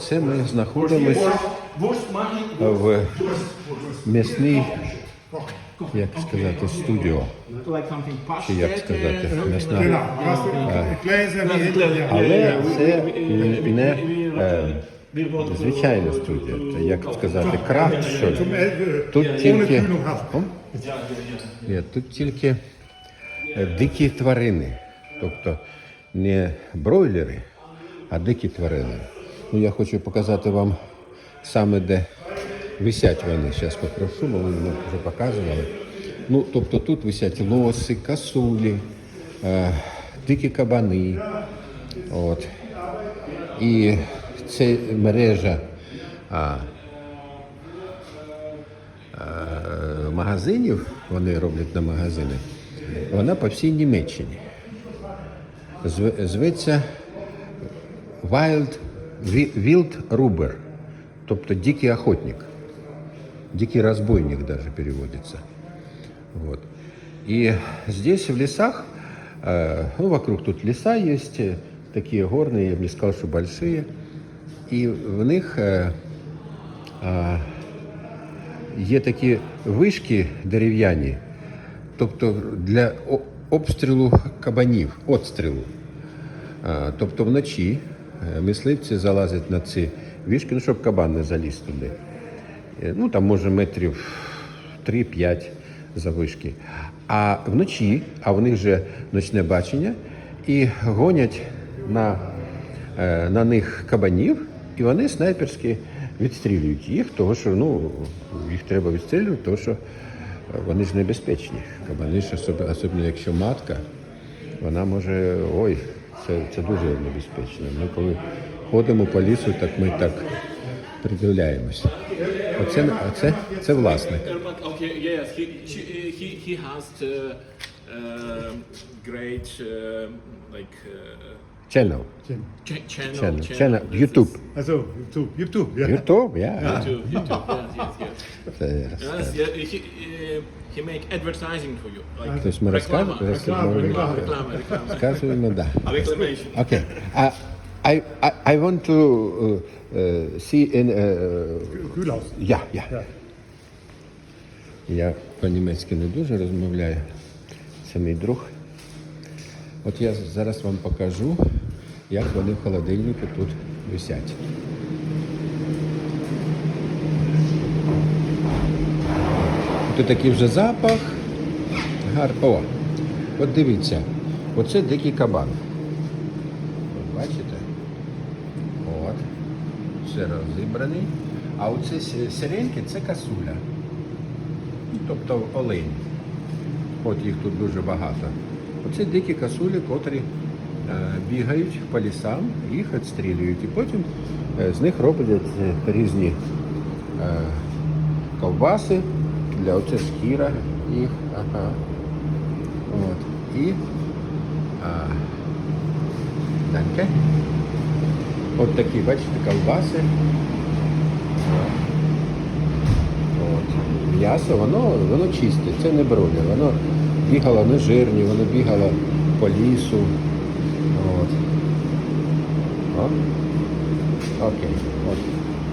Це ми знаходимося в м'ясній, як сказати, студіо. Чи як сказати, м'ясна. Але це не е, звичайна студія. Це як сказати, крафт, що ли. Тут тільки, тут тільки е, дикі тварини. Тобто не бройлери, а дикі тварини. Ну, я хочу показати вам саме, де висять вони. Зараз попрошу, бо мені вже показували. Ну, тобто тут висять лоси, касулі, е, дикі кабани. От. І це мережа а, е, магазинів, вони роблять на магазини, вона по всій Німеччині. Зв- Зветься Wild Wi- Wild Ruber, тобто дикий охотник. Дикий разбойник даже переводится. Вот. И здесь в лесах, э, ну, вокруг тут леса есть, э, такие горные, я бы не сказал, что большие. І в них е, а, є такі вишки дерев'яні, тобто для о- обстрілу кабанів, отстрілу. А, тобто вночі е, мисливці залазять на ці вишки, ну, щоб кабан не заліз туди. Е, Ну, там може метрів 3-5 завишки. А вночі, а в них же ночне бачення, і гонять на, е, на них кабанів, і вони снайперськи відстрілюють їх, тому що ну, їх треба відстрілювати, тому що е, вони ж небезпечні. Кабани ж особливо якщо матка, вона може. Ой, це, це дуже небезпечно. Ми коли ходимо по лісу, так ми так придивляємося. Оце, оце це власник. Uh, yes, uh, uh, uh, uh, Channel. channel, Channel. Channel. YouTube. Also, YouTube. YouTube, ja. YouTube, я. YouTube, YouTube, yes, yes, yes. Це Yes, yeah, he uh, he make advertising for you, like Тобто ми реклама, розказуємо, реклама, реклама. розказуємо, да. Reclamation. Окей. А I, I, I want to uh, uh, see in uh, Kühlhaus. Я, я. Я по-німецьки не дуже розмовляю. Це мій друг. От я зараз вам покажу, як вони в холодильнику тут висять. Тут такий вже запах. Гар... О, от дивіться, оце дикий кабан. От бачите? От. Все розібраний. А оце сиреньке це касуля. Тобто олень. От їх тут дуже багато. Оце дикі касулі, котрі е, бігають по лісам, їх відстрілюють. І потім е, з них роблять е, різні ковбаси, для оце шкіра їх. Ага. От. І а, данке. От такі, бачите, ковбаси. От. М'ясо, воно, воно чисте, це не броля. Воно бігало не жирні, воно бігало по лісу. От. О. Окей. От.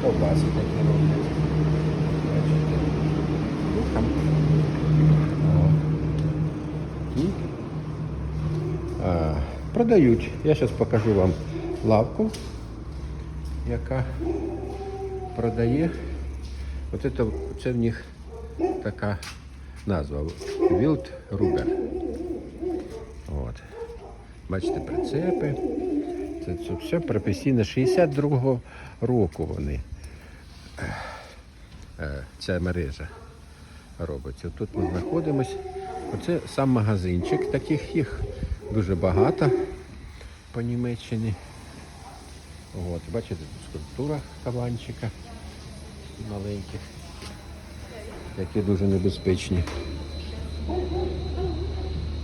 Ковбаси такі роблять. Бачите. Там. О. І а, продають. Я зараз покажу вам лавку, яка продає. От це, це в них така назва Wild Ruber. От. Бачите, прицепи. Це, це все професійно 62-го року вони. е, Ця мережа робиться. Тут ми знаходимось. Оце сам магазинчик. Таких їх дуже багато по Німеччині. От, бачите, тут скульптура кабанчика маленьких, які дуже небезпечні.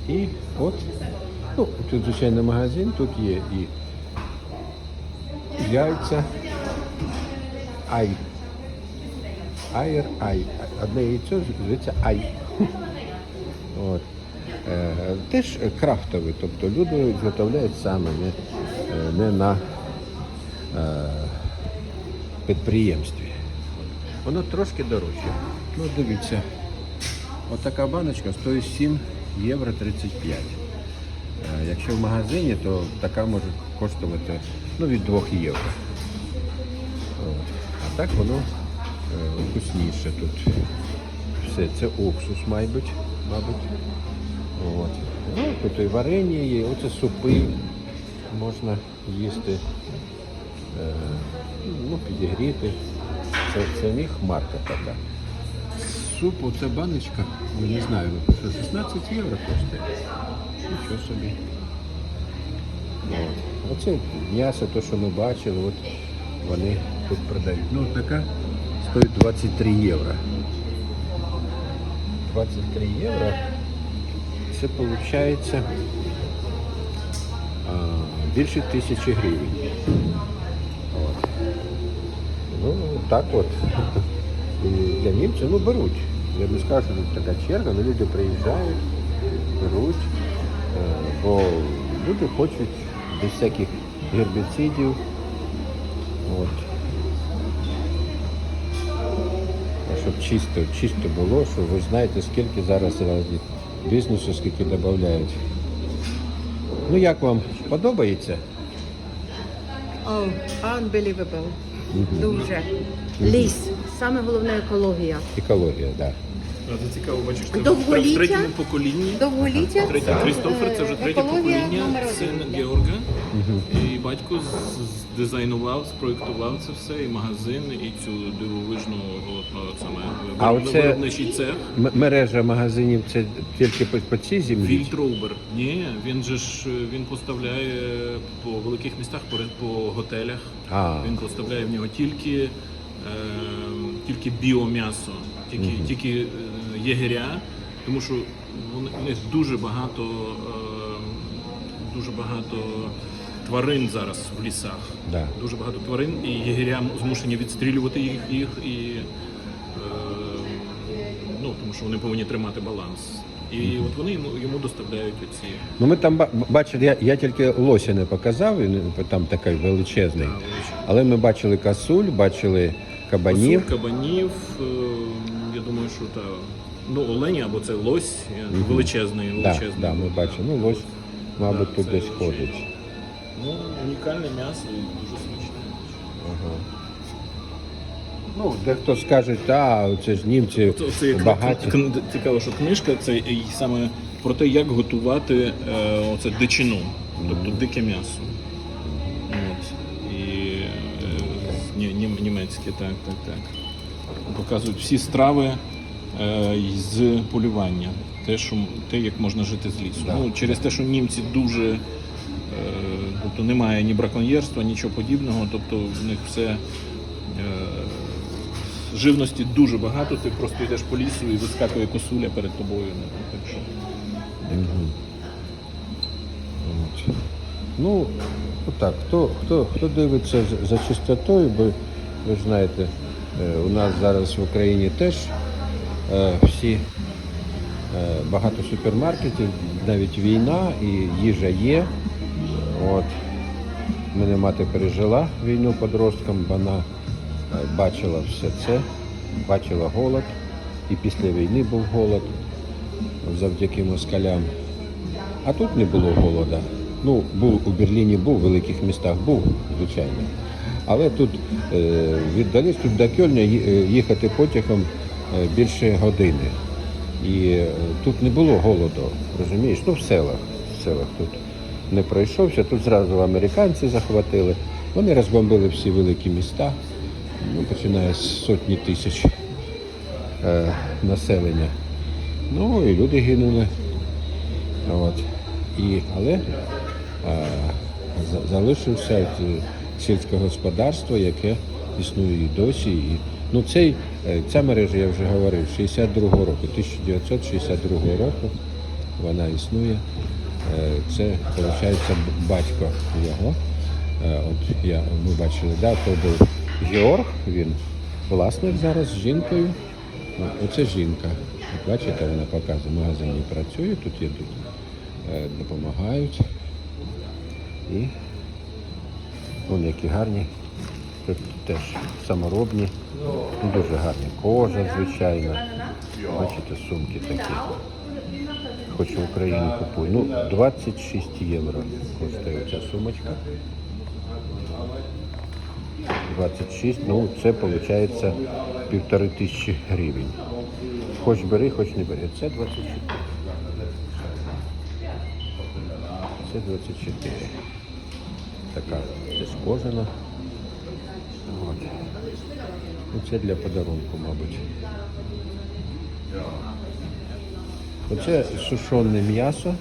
І от, ну, тут, звичайно, магазин, тут є і яйця, ай. Айр, ай. Одне яйцо зветься ай. От. Теж крафтовий, тобто люди зготовляють саме, не, не на е, підприємстві. Воно трошки дорожче. Ну, дивіться, отака баночка стоїть 7 євро 35. Е, Якщо в магазині, то така може коштувати ну, від 2 євро. От. А так воно е, вкусніше тут. Все, це уксус, мабуть. мабуть. Тут і варення є, оце супи можна їсти, е, ну, підігріти. Це, це них марка така. Суп, оця баночка, ну, не знаю, що 16 євро коштує. Нічого собі. От. Оце м'ясо, то, що ми бачили, от вони тут продають. Ну, така стоїть 23 євро. 23 євро. Це виходить більше тисячі гривень. От. Ну, так от. І для німців ну, беруть. Я не скажу, що така черга, але люди приїжджають, беруть, е, бо люди хочуть без всяких гербіцидів. От. Щоб чисто, чисто було, що ви знаєте, скільки зараз разів бізнесу, скільки додають. Ну як вам подобається? Oh, unbelievable. Дуже. Ліс. Саме головне екологія. Екологія, так. Да. Це цікаво, бачиш, це Довголіття? в третьому поколінні. Довголіття. Третій це, Крістофер, це вже е, третє екологія покоління, номер син. Георга. І батько з- здизайнував, спроєктував це все, і магазин, і цю дивовижну от, саме А вироб- оце- виробничий цех. М- мережа магазинів це тільки по, по цій землі? Вільтроубер. Ні, він же ж він поставляє по великих містах, по, ре- по готелях. А. Він поставляє в нього тільки, е, тільки біом'ясо, тільки, тільки е, єгеря, тому що вони- у них дуже багато, е, дуже багато тварин зараз в лісах. Да. Дуже багато тварин, і єгеря змушені відстрілювати їх, їх і е, ну, тому що вони повинні тримати баланс. І от вони йому, йому доставляють оці Ну ми там ба- бачили, я, я тільки лося не показав, він там такий величезний. Але ми бачили касуль, бачили кабанів. Косуль, кабанів. е, що та ну олені або це лось е, величезний, величезний. да, ми бачили. Ну, лось, мабуть, тут десь ходить. Ну, унікальне м'ясо і дуже смачне. Ну, дехто скаже, та це ж німці Це, це як багаті. цікаво, що книжка це і саме про те, як готувати е, оце дичину, тобто дике м'ясо. От. І е, ні, німецьке, так, так, так. Показують всі страви з полювання, те, що, те, як можна жити з лісу. Да. Ну, через те, що німці дуже. Е, тобто немає ні браконьєрства, нічого подібного, тобто в них все. Е, живності дуже багато, ти просто йдеш по лісу і вискакує косуля перед тобою. Ну, так що. Ну, отак, хто, хто, хто дивиться за- чистотою, бо ви знаєте, е, у нас зараз в Україні теж е, всі е, багато супермаркетів, навіть війна і їжа є. От. Мене мати пережила війну подростком, вона е, бачила все це, бачила голод. І після війни був голод завдяки москалям. А тут не було голода. Ну, був у Берліні був, в великих містах був, звичайно. Але тут е, віддались тут до е, їхати потягом е, більше години. І е, тут не було голоду, розумієш? Ну, в селах. В селах тут не пройшовся. Тут зразу американці захватили. Вони розбомбили всі великі міста, ну, починає з сотні тисяч е, населення. Ну і люди гинули. От. І, але за- залишився е, сільське господарство, яке існує і досі. І, ну, цей, е, ця мережа, я вже говорив, 62-го року, 1962 року вона існує. Е, Це, виходить, батько його. Е, От я, ми бачили, да, то був Георг, він власник зараз з жінкою. Ну, Оце жінка. Бачите, вона показує, в магазині працює, тут є тут е, допомагають. І вон які гарні Тут теж саморобні, дуже гарні. Кожа, звичайно. Бачите, сумки такі. Хочу в Україні купую. Ну, 26 євро коштує ця сумочка. 26, ну це виходить півтори тисячі гривень. Хоч бери, хоч не бери. Це 24. Це 24. Така теж кожана. От. Ну, для подарунку, мабуть. Оце сушене м'ясо.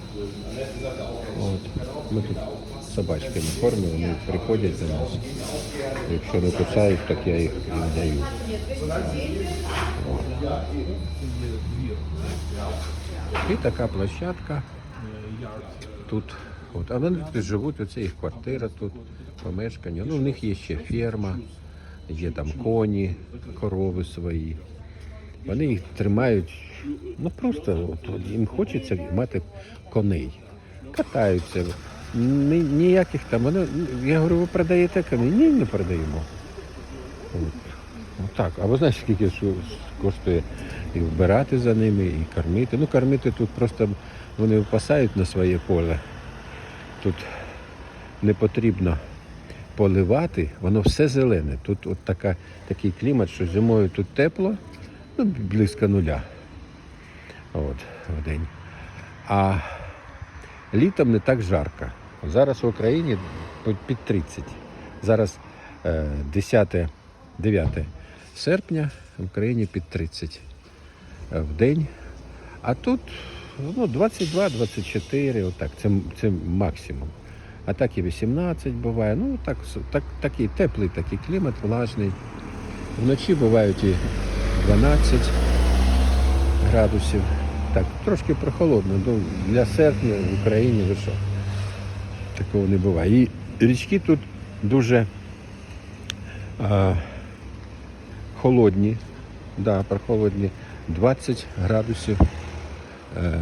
От. Ми тут собачками кормимо, вони приходять до нас. Якщо не кусають, так я їх їм даю. І така площадка. Тут. От. А вони тут живуть, оце їх квартира тут, помешкання. Ну, в них є ще ферма, є там коні, корови свої. Вони їх тримають, ну просто от, їм хочеться мати коней. Катаються. Ні, ніяких там. Вони, я говорю, ви продаєте коней? Ні, не продаємо. От. Отак. А ви знаєте, скільки коштує і вбирати за ними, і кормити. Ну, кормити тут просто вони випасають на своє поле. Тут не потрібно поливати, воно все зелене. Тут от така, такий клімат, що зимою тут тепло, ну, близько нуля. От, в день. А літом не так жарко. Зараз в Україні під 30. Зараз е, 10, 9 серпня в Україні під 30 е, в день. А тут ну, 22-24, отак, це, це максимум. А так і 18 буває. Ну, так, так, такий теплий такий клімат, влажний. Вночі бувають і 12 градусів. Так, трошки прохолодно. Ну, для серпня в Україні що? Такого не буває. І річки тут дуже а, холодні. Да, прохолодні. 20 градусів е,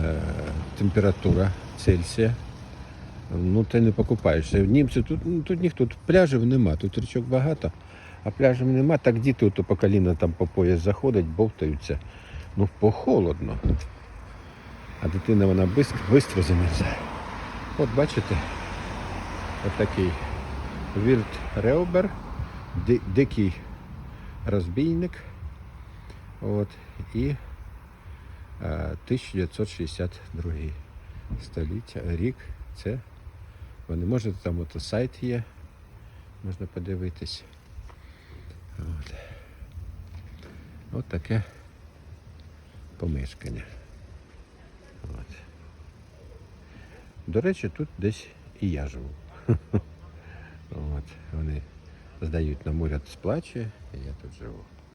температура Цельсія. Ну, ти не покупаєшся. Німці тут, ну, тут ніхто, тут пляжів нема, тут річок багато, а пляжів нема. Так діти ото по коліна там по пояс заходять, бовтаються. Ну, похолодно. А дитина вона швидко замерзає. От бачите, от Вірт Реубер, ди- дикий розбійник. От, і е, 1962 століття, рік. Це вони можете там от сайт є, можна подивитись. От. От таке помешкання. От. До речі, тут десь і я живу. От. Вони здають нам уряд сплачує, і я тут живу.